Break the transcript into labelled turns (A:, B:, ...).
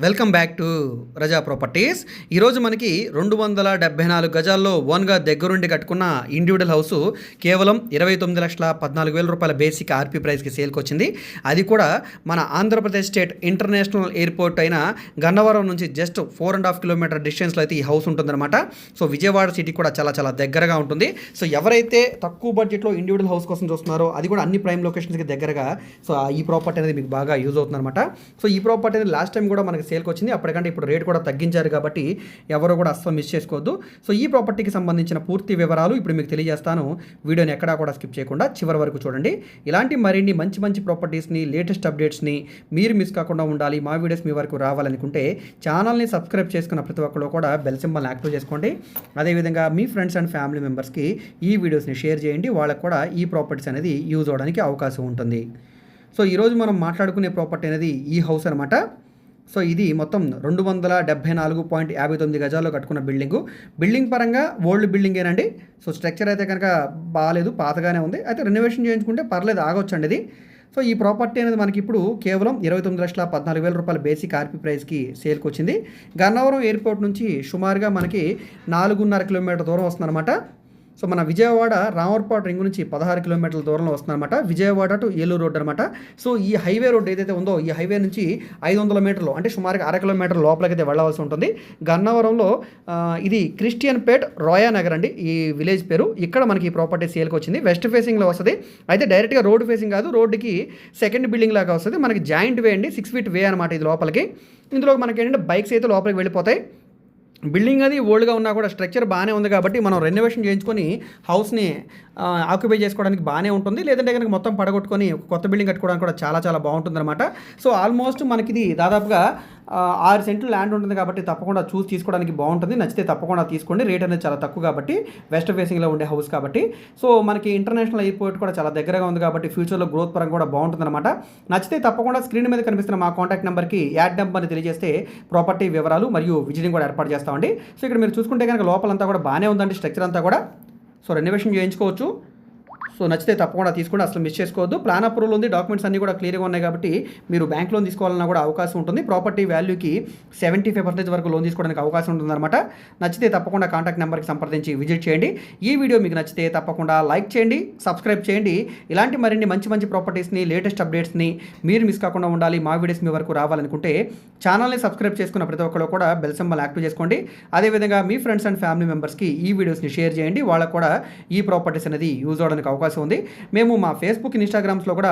A: Welcome back to Raza properties. ఈరోజు మనకి రెండు వందల డెబ్బై నాలుగు గజాల్లో ఓన్గా దగ్గరుండి కట్టుకున్న ఇండివిజువల్ హౌస్ కేవలం ఇరవై తొమ్మిది లక్షల పద్నాలుగు వేల రూపాయల బేసిక్ ఆర్పీ ప్రైస్కి సేల్కి వచ్చింది. అది కూడా మన ఆంధ్రప్రదేశ్ స్టేట్ ఇంటర్నేషనల్ ఎయిర్పోర్ట్ అయిన గన్నవరం నుంచి just four and half kilometer డిస్టెన్స్లో అయితే ఈ హౌస్ ఉంటుందన్నమాట. సో విజయవాడ సిటీ కూడా చాలా చాలా దగ్గరగా ఉంటుంది. సో ఎవరైతే తక్కువ బడ్జెట్లో ఇండివిజువల్ హౌస్ కోసం చూస్తున్నారో అది కూడా అన్ని ప్రైమ్ లొకేషన్స్కి దగ్గరగా సో ఈ ప్రాపర్టీ అనేది మీకు బాగా యూజ్ అవుతుందన్నమాట. సో ఈ ప్రాపర్టీ అనేది లాస్ట్ టైం కూడా మనకి సేల్కి వచ్చింది అప్పటికంటే ఇప్పుడు రేట్ కూడా తగ్గించారు కాబట్టి ఎవరు కూడా అస్సలు మిస్ చేసుకోవద్దు. సో ఈ ప్రాపర్టీకి సంబంధించిన పూర్తి వివరాలు ఇప్పుడు మీకు తెలియజేస్తాను. వీడియోని ఎక్కడా కూడా స్కిప్ చేయకుండా చివరి వరకు చూడండి. ఇలాంటి మరిన్ని మంచి మంచి ప్రాపర్టీస్ని లేటెస్ట్ అప్డేట్స్ని మీరు మిస్ కాకుండా ఉండాలి. మా వీడియోస్ మీ వరకు రావాలనుకుంటే ఛానల్ని సబ్స్క్రైబ్ చేసుకున్న ప్రతి ఒక్కరు కూడా బెల్ సింబల్ని యాక్టివ్ చేసుకోండి. అదేవిధంగా మీ ఫ్రెండ్స్ అండ్ ఫ్యామిలీ మెంబర్స్కి ఈ వీడియోస్ని షేర్ చేయండి. వాళ్ళకు కూడా ఈ ప్రాపర్టీస్ అనేది యూజ్ అవడానికి అవకాశం ఉంటుంది. సో ఈరోజు మనం మాట్లాడుకునే ప్రాపర్టీ అనేది ఈ హౌస్ అనమాట సో ఇది మొత్తం రెండు వందల డెబ్బై నాలుగు పాయింట్ యాభై తొమ్మిది గజాల్లో కట్టుకున్న బిల్డింగు. బిల్డింగ్ పరంగా ఓల్డ్ బిల్డింగేనండి సో స్ట్రక్చర్ అయితే కనుక బాగాలేదు పాతగానే ఉంది. అయితే రెనోవేషన్ చేయించుకుంటే పర్లేదు ఆగొచ్చండి ఇది. సో ఈ ప్రాపర్టీ అనేది మనకి ఇప్పుడు కేవలం ఇరవై తొమ్మిది లక్షల పద్నాలుగు వేల రూపాయల బేసిక్ ఆర్పీ ప్రైస్కి సేల్కి వచ్చింది గన్నవరం ఎయిర్పోర్ట్ నుంచి సుమారుగా మనకి నాలుగున్నర కిలోమీటర్ దూరం వస్తుందన్నమాట. సో మన విజయవాడ రామర్పాట్ రింగ్ నుంచి పదహారు కిలోమీటర్ల దూరంలో వస్తుందన్నమాట. విజయవాడ టు ఏలూరు రోడ్ అనమాట సో ఈ హైవే రోడ్ ఏదైతే ఉందో ఈ హైవే నుంచి ఐదు వందల మీటర్లు అంటే సుమారుగా అర కిలోమీటర్ లోపలికైతే వెళ్ళవలసి ఉంటుంది. గన్నవరంలో ఇది క్రిస్టియన్ పేట్ రోయా నగర్ అండి ఈ విలేజ్ పేరు. ఇక్కడ మనకి ఈ ప్రాపర్టీ సేల్కి వచ్చింది. వెస్ట్ ఫేసింగ్లో వస్తుంది. అయితే డైరెక్ట్గా రోడ్ ఫేసింగ్ కాదు రోడ్డుకి సెకండ్ బిల్డింగ్ లాగా వస్తుంది. మనకి జాయింట్ వే అండి సిక్స్ ఫీట్ వే అనమాట ఇది లోపలికి. ఇందులో మనకి ఏంటంటే బైక్స్ అయితే లోపలికి వెళ్ళిపోతాయి. బిల్డింగ్ అది ఓల్డ్గా ఉన్నా కూడా స్ట్రక్చర్ బాగానే ఉంది కాబట్టి మనం రెనోవేషన్ చేయించుకొని హౌస్ని ఆక్యుపై చేసుకోవడానికి బాగానే ఉంటుంది. లేదంటే కనుక మొత్తం పడగొట్టుకొని కొత్త బిల్డింగ్ కట్టుకోవడానికి కూడా చాలా చాలా బాగుంటుంది అనమాట సో ఆల్మోస్ట్ మనకి ఇది దాదాపుగా ఆరు సెంట్లు ల్యాండ్ ఉంటుంది కాబట్టి తప్పకుండా చూసి తీసుకోవడానికి బాగుంటుంది. నచ్చితే తప్పకుండా తీసుకోండి. రేట్ అనేది చాలా తక్కువ కాబట్టి వెస్ట్ ఫేసింగ్లో ఉండే హౌస్ కాబట్టి. సో మనకి ఇంటర్నేషనల్ ఎయిర్పోర్ట్ కూడా చాలా దగ్గరగా ఉంది కాబట్టి ఫ్యూచర్లో గ్రోత్ పరంగా కూడా బాగుంటుంది అనమాట నచ్చితే తప్పకుండా స్క్రీన్ మీద కనిపిస్తున్న మా కాంటాక్ట్ నెంబర్కి యాడ్ నెంబర్ని తెలియజేస్తే ప్రాపర్టీ వివరాలు మరియు విజిటింగ్ కూడా ఏర్పాటు చేస్తామండి. సో ఇక్కడ మీరు చూసుకుంటే కనుక లోపలంతా కూడా బాగానే ఉందండి. స్ట్రక్చర్ అంతా కూడా. సో రెనోవేషన్ చేయించుకోవచ్చు. సో నచ్చితే తప్పకుండా తీసుకోండి అసలు మిస్ చేసుకోవద్దు. ప్లాన్ అప్రూవల్ ఉంది డాక్యుమెంట్స్ అన్నీ కూడా క్లియర్గా ఉన్నాయి కాబట్టి మీరు బ్యాంక్ లోన్ తీసుకోవాలన్నా కూడా అవకాశం ఉంటుంది. ప్రాపర్టీ వాల్యూకి సెవెంటీ ఫైవ్ పర్సెంటేజ్ వరకు లోన్ తీసుకోవడానికి అవకాశం ఉంటుందన్నమాట. నచ్చితే తప్పకుండా కాంటాక్ట్ నెంబర్కి సంప్రదించి విజిట్ చేయండి. ఈ వీడియో మీకు నచ్చితే తప్పకుండా లైక్ చేయండి సబ్స్క్రైబ్ చేయండి. ఇలాంటి మరిన్ని మంచి మంచి ప్రాపర్టీస్ని లేటెస్ట్ అప్డేట్స్ని మీరు మిస్ కాకుండా ఉండాలి మా వీడియోస్ మీ వరకు రావాలనుకుంటే ఛానల్ని సబ్స్క్రైబ్ చేసుకున్న ప్రతి ఒక్కరు కూడా బెల్ సింబల్ యాక్టివ్ చేసుకోండి. అదేవిధంగా మీ ఫ్రెండ్స్ అండ్ ఫ్యామిలీ మెంబర్స్కి ఈ వీడియోస్ని షేర్ చేయండి. వాళ్ళకు కూడా ఈ ప్రాపర్టీస్ అనేది యూజ్ అవడానికి అవకాశం ఉంది. మేము మా ఫేస్బుక్ ఇన్స్టాగ్రామ్స్లో కూడా